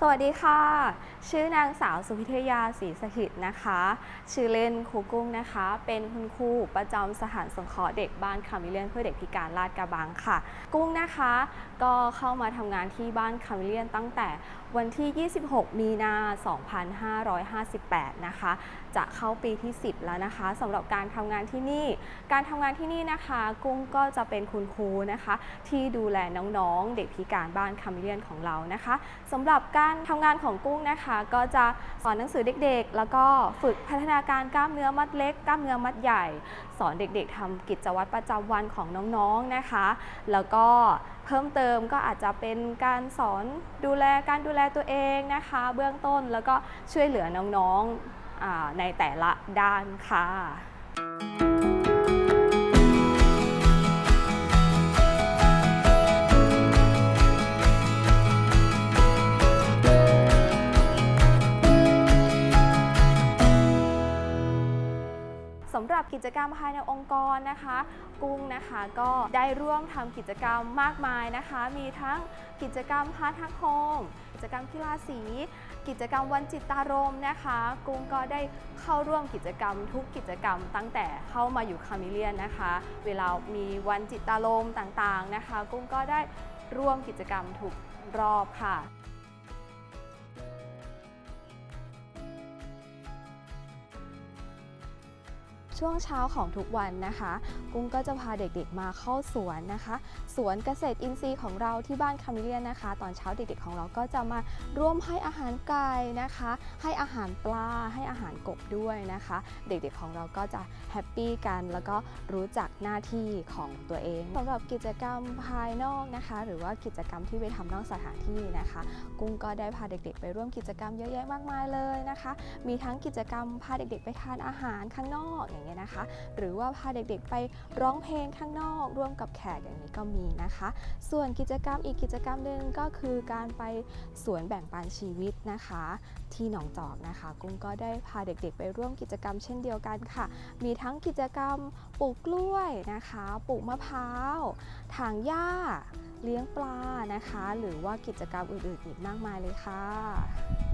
สวัสดีค่ะ ชื่อนางสาวสุพิทยาศรีสถิตนะคะ ชื่อเล่นครูกุ้งนะคะ เป็นคุณครูประจำสถานสงเคราะห์เด็กบ้านคามิเลียนเพื่อเด็กพิการลาดกระบังค่ะ กุ้งนะคะ ก็เข้ามาทำงานที่บ้านคามิเลียนตั้งแต่วันที่ 26 มีนา 2558 นะคะ จะเข้าปีที่ 10 แล้วนะคะสำหรับการทำงานที่นี่ การทำงานที่นี่นะคะ กุ้งก็จะเป็นคุณครูนะคะ ที่ดูแลน้องๆ เด็กพิการบ้านคามิเลียนของเรานะคะสำหรับการการทำงานของกุ้งนะคะ ก็จะสอนหนังสือเด็กๆ แล้วก็ฝึกพัฒนาการกล้ามเนื้อมัดเล็ก กล้ามเนื้อมัดใหญ่ สอนเด็กๆทำกิจวัตรประจำวันของน้องๆนะคะ แล้วก็เพิ่มเติมก็อาจจะเป็นการสอนดูแลการดูแลตัวเองนะคะ เบื้องต้นแล้วก็ช่วยเหลือน้องๆในแต่ละด้านค่ะ สำหรับกิจกรรมภายในองค์กรนะคะ กุ้งนะคะก็ได้ร่วมทำกิจกรรมมากมายนะคะ มีทั้งกิจกรรมพาร์ทักโฮมกิจกรรมกีฬาสี กิจกรรมวันจิตตารมณ์นะคะ กุ้งก็ได้เข้าร่วมกิจกรรมทุกกิจกรรมตั้งแต่เข้ามาอยู่คามิเลียนนะคะ เวลามีวันจิตตารมณ์ต่างๆนะคะ กุ้งก็ได้ร่วมกิจกรรมทุกรอบค่ะ ช่วงเช้าของทุกวันนะคะ กุ้งก็จะพาเด็กๆมาเข้าสวนนะคะ สวนเกษตรอินทรีย์ของเราที่บ้านคามิเลียนนะคะ ตอนเช้าเด็กๆของเราก็จะมาร่วมให้อาหารไก่นะคะ ให้อาหารปลาให้อาหารกบด้วยนะคะ เด็กๆของเราก็จะแฮปปี้กันแล้วก็รู้จักหน้าที่ของตัวเองสำหรับกิจกรรมภายนอกนะคะ หรือว่ากิจกรรมที่ไปทำนอกสถานที่นะคะ กุ้งก็ได้พาเด็กๆ ไปร่วมกิจกรรมเยอะแยะมากมายเลยนะคะ มีทั้งกิจกรรมพาเด็กๆ ไปทานอาหารข้างนอกอย่างเงี้ยนะคะ หรือว่าพาเด็กๆไปร้องเพลงข้างนอกร่วมกับแขกอย่างนี้ก็มีนะคะ ส่วนกิจกรรมอีกกิจกรรมหนึ่งก็คือการไปสวนแบ่งปันชีวิตนะคะ ที่หนองจอกนะคะ กุ้งก็ได้พาเด็กๆ ไปร่วมกิจกรรมเช่นเดียวกันค่ะ มีทั้งกิจกรรมปลูกกล้วยนะคะปลูกมะพร้าวถางหญ้าเลี้ยงปลานะคะ หรือว่ากิจกรรมอื่นๆอีกมากมายเลยค่ะ